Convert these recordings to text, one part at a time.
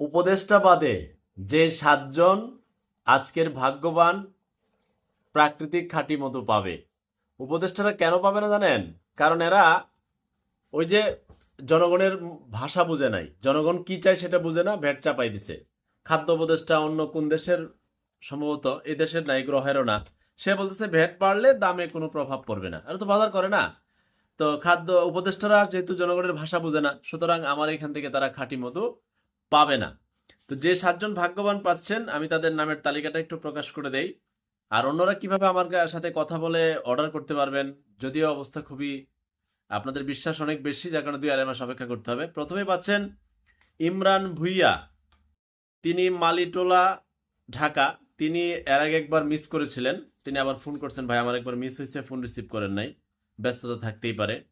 উপদেষ্টা বাদে যে সাতজন আজকের ভাগ্যবান প্রাকৃতিক খাঁটি মতো পাবে। উপদেষ্টারা কেন পাবে না জানেন? কারণ এরা ওই যে জনগণের ভাষা বুঝে নাই। জনগণ কি চায় সেটা বুঝে না ভ্যাট চাপাই দিছে। খাদ্য উপদেষ্টা অন্য কোন দেশের, সম্ভবত এ দেশের নাই, গ্রহেরও না। সে বলতেছে ভ্যাট বাড়লে দামে কোনো প্রভাব পড়বে না। আর তো বাজার করে না। তো খাদ্য উপদেষ্টারা যেহেতু জনগণের ভাষা বুঝে না, সুতরাং আমার এখান থেকে তারা খাঁটি মতো পাবে না। তো যে সাতজন ভাগ্যবান পাচ্ছেন, আমি তাদের নামের তালিকাটা একটু প্রকাশ করে দেই। আর অন্যরা কীভাবে আমার সাথে কথা বলে অর্ডার করতে পারবেন, যদিও অবস্থা খুবই, আপনাদের বিশ্বাস অনেক বেশি, যার কারণে দুই আড়াই মাস অপেক্ষা করতে হবে। প্রথমে পাচ্ছেন ইমরান ভুইয়া। তিনি মালিটোলা, ঢাকা। তিনি এর আগে একবার মিস করেছিলেন। তিনি আবার ফোন করছেন, ভাই, আমার একবার মিস হয়েছে ফোন রিসিভ করেন নাই। ব্যস্ততা থাকতেই পারে।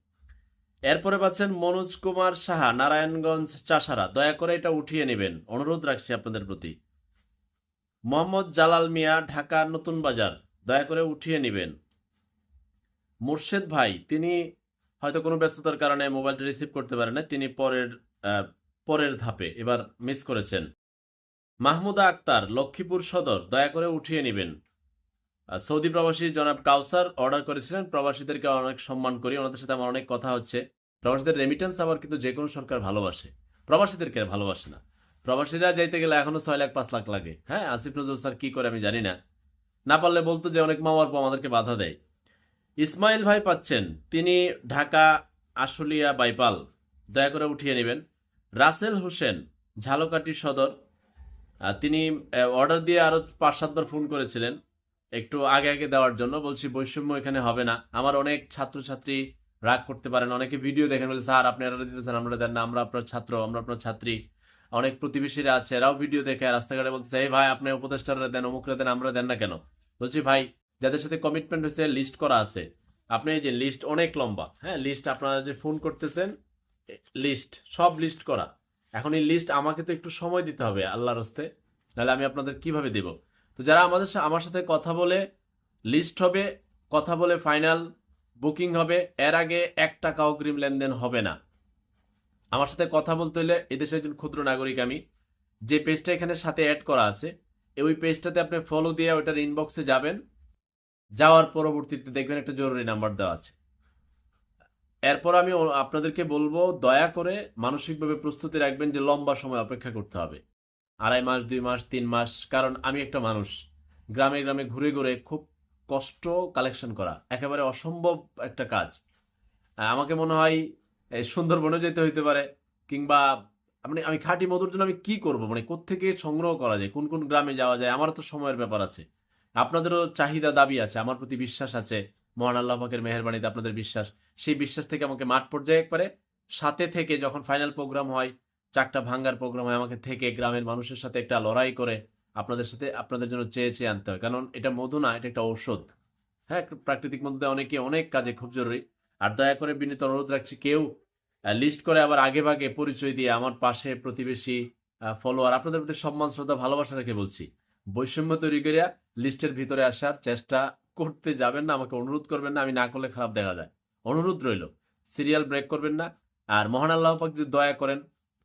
এরপরে পাচ্ছেন মনোজ কুমার সাহা, নারায়ণগঞ্জ চাষারা। দয়া করে এটা উঠিয়ে নেবেন। অনুরোধ রাখছি আপনাদের প্রতি। মোহাম্মদ জালাল মিয়া, ঢাকা নতুন বাজার। দয়া করে উঠিয়ে নেবেন। মুর্শেদ ভাই, তিনি হয়তো কোনো ব্যস্ততার কারণে মোবাইলটা রিসিভ করতে পারেন না। তিনি পরের পরের ধাপে এবার মিস করেছেন। মাহমুদা আক্তার, লক্ষ্মীপুর সদর। দয়া করে উঠিয়ে নেবেন। সৌদি প্রবাসী জনাব কাউসার অর্ডার করেছিলেন। প্রবাসীদেরকে অনেক সম্মান করি। ওনাদের সাথে আমার অনেক কথা হচ্ছে। প্রবাসীদের রেমিটেন্স আবার কিন্তু যে কোনো সরকার ভালোবাসে। প্রবাসীদেরকে ভালোবাসে না। প্রবাসীরা যাইতে গেলে এখনও ছয় লাখ, পাঁচ লাখ লাগে। হ্যাঁ আসিফ নজরুল স্যার কি করে আমি জানি না। না পারলে বলতো যে অনেক মামার পর আমাদেরকে বাধা দেয়। ইসমাইল ভাই পাচ্ছেন। তিনি ঢাকা, আশুলিয়া, বাইপাল। দয়া করে উঠিয়ে নেবেন। রাসেল হোসেন, ঝালকাঠি সদর। তিনি অর্ডার দিয়ে আরও পাঁচ, সাতবার ফোন করেছিলেন। একটু আগে আগে দেওয়ার জন্য বলছি, বৈষম্য এখানে হবে না। আমার অনেক ছাত্রছাত্রী রাগ করতে পারেন, অনেকে ভিডিও দেখেন, বলে, স্যার, আপনি এরা দিতেছেন, আমরা দেন না, আমরা আপনার ছাত্র, আমরা আপনার ছাত্রী। অনেক প্রতিবেশীরা আছে, এরাও ভিডিও দেখে রাস্তাঘাটে বলতেছে, এই ভাই, আপনি উপদেষ্টারা দেন, অমুকরা দেন, আমরা দেন না কেন? বলছি, ভাই, যাদের সাথে কমিটমেন্ট হয়েছে লিস্ট করা আছে। আপনি এই যে লিস্ট অনেক লম্বা হ্যাঁ লিস্ট আপনারা যে ফোন করতেছেন লিস্ট সব লিস্ট করা। এখন এই লিস্ট আমাকে তো একটু সময় দিতে হবে, আল্লাহর হস্তে। নাহলে আমি আপনাদের কীভাবে দেব? তো যারা আমাদের সা- আমার সাথে কথা বলে লিস্ট হবে, কথা বলে ফাইনাল বুকিং হবে, এর আগে এক টাকা অগ্রিম লেনদেন হবে না। আমার সাথে কথা বলতে হলে এদেশের একজন ক্ষুদ্র নাগরিক আমি, যে পেজটা এখানে সাথে অ্যাড করা আছে ওই পেজটাতে আপনি ফলো দিয়ে ওটার ইনবক্সে যাবেন। যাওয়ার পরবর্তীতে দেখবেন একটা জরুরি নাম্বার দেওয়া আছে। এরপর আমি আপনাদেরকে বলব, দয়া করে মানসিকভাবে প্রস্তুতি রাখবেন যে লম্বা সময় অপেক্ষা করতে হবে। আড়াই মাস, দুই মাস, তিন মাস, কারণ আমি একটা মানুষ। গ্রামে গ্রামে ঘুরে ঘুরে খুব কষ্ট কালেকশন করা একেবারে অসম্ভব একটা কাজ। আমাকে মনে হয় সুন্দরবনে যেতে হইতে পারে, কিংবা মানে আমি খাঁটি মধুর জন্য আমি কি করব? মানে কোত্থেকে সংগ্রহ করা যায়? কোন কোন গ্রামে যাওয়া যায়? আমারও তো সময়ের ব্যাপার আছে। আপনাদেরও চাহিদা দাবি আছে, আমার প্রতি বিশ্বাস আছে। মহান আল্লাহ পাকের মেহরবানিতে আপনাদের বিশ্বাস। সেই বিশ্বাস থেকে আমাকে মাঠ পর্যায়ে একবারে সাথে থেকে যখন ফাইনাল প্রোগ্রাম হয় চারটা ভাঙ্গার প্রোগ্রাম আমাকে থেকে গ্রামের মানুষের সাথে একটা লড়াই করে আপনাদের সাথে আপনাদের জন্য চেয়ে চেয়ে আনতে হয়। কারণ এটা মধু না, এটা একটা ঔষধ। হ্যাঁ প্রাকৃতিক মধ্যে অনেকে অনেক কাজে খুব জরুরি। আর দয়া করে বিনীত অনুরোধ রাখছি, কেউ লিস্ট করে আবার আগে ভাগে পরিচয় দিয়ে আমার পাশে প্রতিবেশী ফলোয়ার আপনাদের প্রতি সম্মান, শ্রদ্ধা, ভালোবাসা রেখে বলছি, বৈষম্য তৈরি করিয়া লিস্টের ভিতরে আসার চেষ্টা করতে যাবেন না, আমাকে অনুরোধ করবেন না, আমি না করলে খারাপ দেখা যায়। অনুরোধ রইল সিরিয়াল ব্রেক করবেন না, আর মহান আল্লাহ যদি দয়া করেন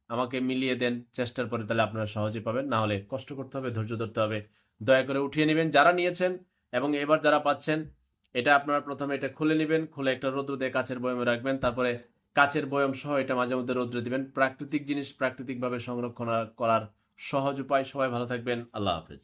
আমাকে মিলিয়ে দেন। চেষ্টার পরে তাহলে আপনারা সহজে পাবেন। না হলে কষ্ট করতে হবে, ধৈর্য ধরতে হবে। দয়া করে উঠিয়ে নেবেন। যারা নিয়েছেন এবং এবার যারা পাচ্ছেন, এটা আপনারা প্রথমে এটা খুলে নেবেন। খুলে একটা রৌদ্র দিয়ে কাচের বয়মে রাখবেন। তারপরে কাচের বয়ম সহ এটা মাঝে মধ্যে রৌদ্রে দিবেন। প্রাকৃতিক জিনিস প্রাকৃতিকভাবে সংরক্ষণ করার সহজ উপায়। সবাই ভালো থাকবেন। আল্লাহ হাফেজ।